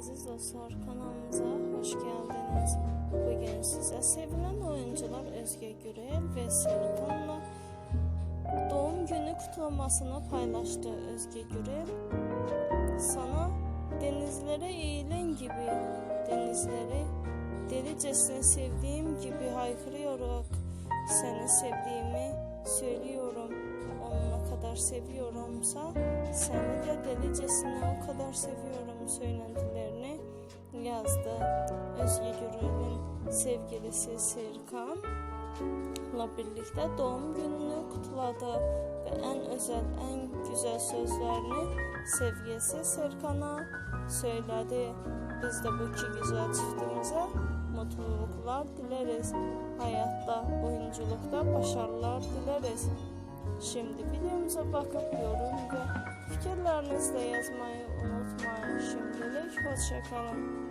aziz dostlar kanalımıza hoş geldiniz. Bugün size sevilen oyuncular Özge Gürel ve Serkan'la doğum günü kutlamasını paylaştı Özge Gürel. Sana denizlere eğilen gibi denizleri delicesine sevdiğim gibi haykırıyarak seni sevdiğimi söylüyorum. Seviyorumsa seni de delicesine o kadar seviyorum söylentilerini yazdı. Özge Gürel'in sevgilisi Serkan'la birlikte doğum gününü kutladı ve en özel, en güzel sözlerini sevgilisi Serkan'a söyledi. Biz de bu iki güzel çiftimize mutluluklar dileriz. Hayatta, oyunculukta başarılar dileriz. Şimdi videomuza bakıp yorum ve fikirlerinizi de yazmayı unutmayın. Şimdilik hoşçakalın.